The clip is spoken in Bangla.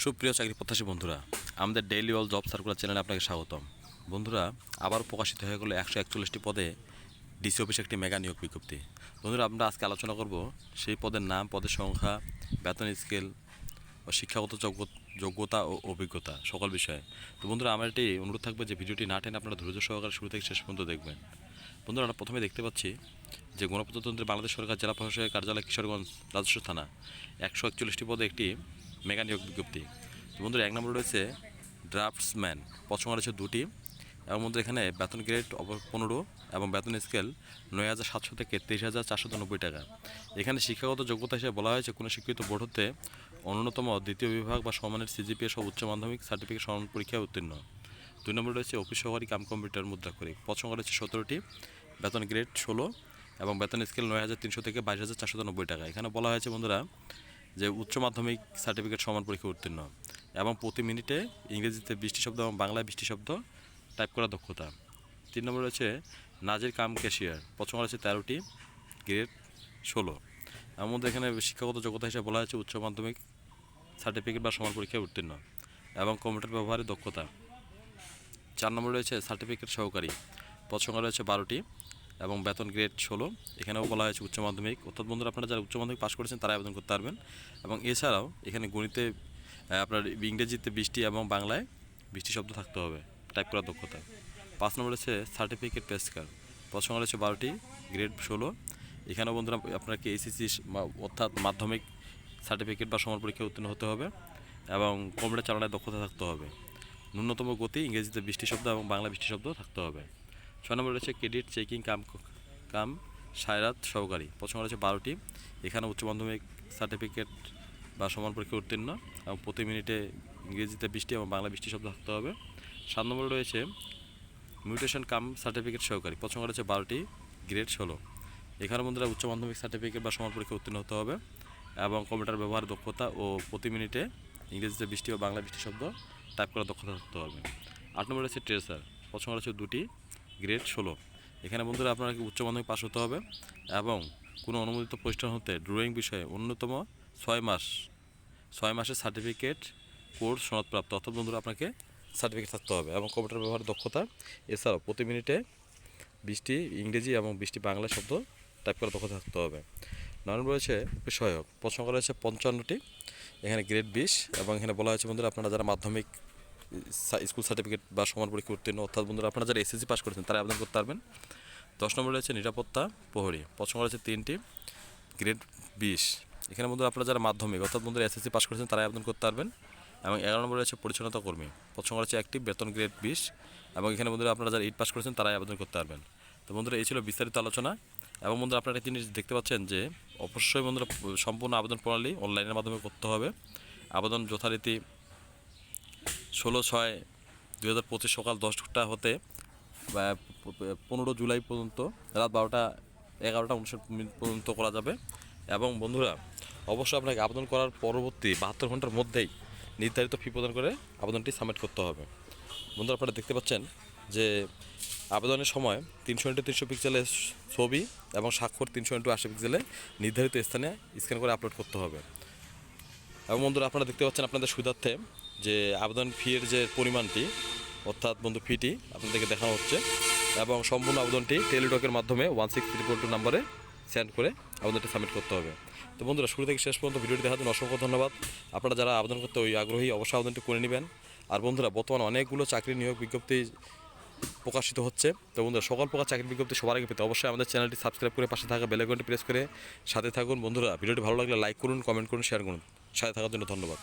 সুপ্রিয় চাকরি প্রত্যাশী বন্ধুরা, আমাদের ডেইলি অল জব সার্কুলার চ্যানেলে আপনাকে স্বাগতম। বন্ধুরা আবার প্রকাশিত হয়ে গেলো একশো একচল্লিশটি পদে ডিসি অফিসে একটি মেগা নিয়োগ বিজ্ঞপ্তি। বন্ধুরা, আমরা আজকে আলোচনা করব সেই পদের নাম, পদের সংখ্যা, বেতন স্কেল ও শিক্ষাগত যোগ্য- যোগ্যতা ও অভিজ্ঞতা, সকল বিষয়ে। তো বন্ধুরা, আমার এটি অনুরোধ থাকবে যে ভিডিওটি না টেনে আপনারা ধৈর্য সহকারে শুরু থেকে শেষ পর্যন্ত দেখবেন। বন্ধুরা, আমরা প্রথমে দেখতে পাচ্ছি যে গণপ্রজাতন্ত্রী বাংলাদেশ সরকার জেলা প্রশাসকের কার্যালয় কিশোরগঞ্জ, রাজস্ব থানা। একশো একচল্লিশটি পদে একটি মেগা নিয়োগ বিজ্ঞপ্তি। তো বন্ধুরা, এক নম্বর রয়েছে ড্রাফটসম্যান। পছন্দ রয়েছে দুটি, এবং মধ্যে এখানে বেতন গ্রেড পনেরো এবং বেতন স্কেল নয় হাজার সাতশো থেকে তেইশ হাজার চারশো নব্বই টাকা। এখানে শিক্ষাগত যোগ্যতা হিসেবে বলা হয়েছে, কোনো শিক্ষিত বোর্ড হতে অন্যতম দ্বিতীয় বিভাগ বা সমানের সিজিপিএ সহ উচ্চ মাধ্যমিক সার্টিফিকেট সমান পরীক্ষায় উত্তীর্ণ। দুই নম্বর রয়েছে অফিস সহকারী কাম কম্পিউটার মুদ্রাক্ষরিক পছন্দ রয়েছে সতেরোটি, বেতন গ্রেড ষোলো এবং বেতন স্কেল নয় হাজার তিনশো থেকে বাইশ হাজার চারশো নব্বই টাকা। এখানে বলা হয়েছে, বন্ধুরা যে উচ্চ মাধ্যমিক সার্টিফিকেট সমান পরীক্ষা উত্তীর্ণ। এবং প্রতি মিনিটে ইংরেজিতে বৃষ্টি শব্দ এবং বাংলায় বৃষ্টি শব্দ টাইপ করার দক্ষতা। তিন নম্বর রয়েছে নাজির কাম ক্যাশিয়ার পছন্দ রয়েছে তেরোটি গ্রেড ষোলো। এর মধ্যে এখানে শিক্ষাগত যোগ্যতা হিসেবে বলা হয়েছে উচ্চ মাধ্যমিক সার্টিফিকেট বা সমান পরীক্ষায় উত্তীর্ণ এবং কম্পিউটার ব্যবহারের দক্ষতা। চার নম্বর রয়েছে সার্টিফিকেট সহকারী পদ রয়েছে বারোটি এবং বেতন গ্রেড ষোলো। এখানেও বলা হয়েছে উচ্চ মাধ্যমিক। অর্থাৎ বন্ধুরা, আপনারা যারা উচ্চ মাধ্যমিক পাশ করেছেন তারা আবেদন করতে পারবেন। এবং এছাড়াও এখানে গণিতে আপনার ইংরেজিতে বৃষ্টি এবং বাংলায় বৃষ্টি শব্দ থাকতে হবে টাইপ করার দক্ষতা। পাঁচ নম্বর রয়েছে সার্টিফিকেট পেস্কার সংখ্যা রয়েছে বারোটি গ্রেড ষোলো। এখানেও বন্ধুরা, আপনাকে এসিসি অর্থাৎ মাধ্যমিক সার্টিফিকেট বা সমান পরীক্ষায় উত্তীর্ণ হতে হবে এবং কম্পিউটার চালানোর দক্ষতা থাকতে হবে। ন্যূনতম গতি ইংরেজিতে বৃষ্টি শব্দ এবং বাংলা বৃষ্টি শব্দ থাকতে হবে। ছয় নম্বর রয়েছে ক্রেডিট চেকিং কাম কাম সায়রাত সহকারী। প্রথম রয়েছে বারোটি। এখানে উচ্চ মাধ্যমিক সার্টিফিকেট বা সমান পরীক্ষা উত্তীর্ণ এবং প্রতি মিনিটে ইংরেজিতে বৃষ্টি এবং বাংলা বৃষ্টি শব্দ থাকতে হবে। সাত নম্বর রয়েছে মিউটেশন কাম সার্টিফিকেট সহকারী। প্রথম রয়েছে বারোটি, গ্রেড ষোলো। এখানে বন্ধুরা উচ্চ মাধ্যমিক সার্টিফিকেট বা সমান পরীক্ষা উত্তীর্ণ হতে হবে এবং কম্পিউটার ব্যবহার, দক্ষতা ও প্রতি মিনিটে ইংরেজিতে বৃষ্টি ও বাংলা বৃষ্টি শব্দ টাইপ করার দক্ষতা থাকতে হবে। আট নম্বর রয়েছে ট্রেসার প্রথম রয়েছে দুটি গ্রেড ষোলো। এখানে বন্ধুরা আপনাকে উচ্চ মাধ্যমিক পাস হতে হবে? এবং কোনো অনুমোদিত প্রতিষ্ঠান হতে ড্রয়িং বিষয়ে অন্যতম ছয় মাস, ছয় মাসের সার্টিফিকেট কোর্স সনদপ্রাপ্ত। অর্থাৎ বন্ধুরা আপনাকে সার্টিফিকেট থাকতে হবে এবং কম্পিউটার ব্যবহার দক্ষতা, এছাড়াও প্রতি মিনিটে বৃষ্টি ইংরেজি এবং বৃষ্টি বাংলা শব্দ টাইপ করা দক্ষতা থাকতে হবে। নয় রয়েছে সহায়ক প্রশ্ন করা হয়েছে পঞ্চান্নটি, এখানে গ্রেড বিশ এবং এখানে বলা হয়েছে বন্ধুরা আপনারা যারা মাধ্যমিক স্কুল সার্টিফিকেট বা সমান পরীক্ষা উত্তীর্ণ, অর্থাৎ বন্ধুরা আপনারা যারা এসএসসি পাস করেছেন, তারা আবেদন করতে পারবেন। দশ নম্বর রয়েছে নিরাপত্তা প্রহরী প্রশ্ন করা হয়েছে তিনটি গ্রেড বিশ। এখানে বন্ধুরা আপনারা যারা মাধ্যমিক, অর্থাৎ বন্ধুরা এসএসসি পাস করেছেন তারা আবেদন করতে পারবেন। এবং এগারো নম্বর রয়েছে পরিচ্ছন্নতা কর্মী করা হচ্ছে একটি বেতন গ্রেড বিশ। এবং এখানে বন্ধুরা আপনারা যারা এইট পাস করেছেন, তারাই আবেদন করতে পারবেন। তো বন্ধুরা, এই ছিল বিস্তারিত আলোচনা। এবং বন্ধুরা, আপনারা একটা জিনিস দেখতে পাচ্ছেন যে, অবশ্যই বন্ধুরা, সম্পূর্ণ আবেদন প্রণালী অনলাইনের মাধ্যমে করতে হবে। আবেদন যথারীতি ষোলো ছয় দু হাজার পঁচিশ সকাল দশটা হতে পনেরো জুলাই পর্যন্ত, রাত বারোটা এগারোটা উনষাট মিনিট পর্যন্ত করা যাবে। এবং বন্ধুরা, অবশ্যই আপনাকে আবেদন করার পরবর্তী বাহাত্তর ঘণ্টার মধ্যেই নির্ধারিত ফি প্রদান করে আবেদনটি সাবমিট করতে হবে। বন্ধুরা, আপনারা দেখতে পাচ্ছেন যে আবেদনের সময় তিনশো ইন্টু তিনশো পিক্সেলের ছবি এবং স্বাক্ষর তিনশো ইন্টু আশি পিক্সেলে নির্ধারিত স্থানে স্ক্যান করে আপলোড করতে হবে। এবং বন্ধুরা, আপনারা দেখতে পাচ্ছেন আপনাদের সুবিধার্থে যে আবেদন ফির যে পরিমাণটি, অর্থাৎ বন্ধু ফিটি আপনাদেরকে দেখানো হচ্ছে, এবং সম্পূর্ণ আবেদনটি টেলিটকের মাধ্যমে one six three four two নাম্বারে সেন্ড করে আবেদনটি সাবমিট করতে হবে। তো বন্ধুরা, শুরু থেকে শেষ পর্যন্ত ভিডিওটি দেখার জন্য অসংখ্য ধন্যবাদ। আপনারা যারা আবেদন করতে ওই আগ্রহী, অবশ্যই আবেদনটি করে নেবেন। আর বন্ধুরা, বর্তমানে অনেকগুলো চাকরি নিয়োগ বিজ্ঞপ্তি প্রকাশিত হচ্ছে। তো বন্ধুরা, সকল প্রকার চাকরি বিজ্ঞপ্তি সবার আগে পেতে অবশ্যই আমাদের চ্যানেলটি সাবস্ক্রাইব করে পাশে থাকা বেলাইকনটি প্রেস করে সাথে থাকুন। বন্ধুরা, ভিডিওটি ভালো লাগলে লাইক করুন কমেন্ট করুন শেয়ার করুন। সাথে থাকার জন্য ধন্যবাদ।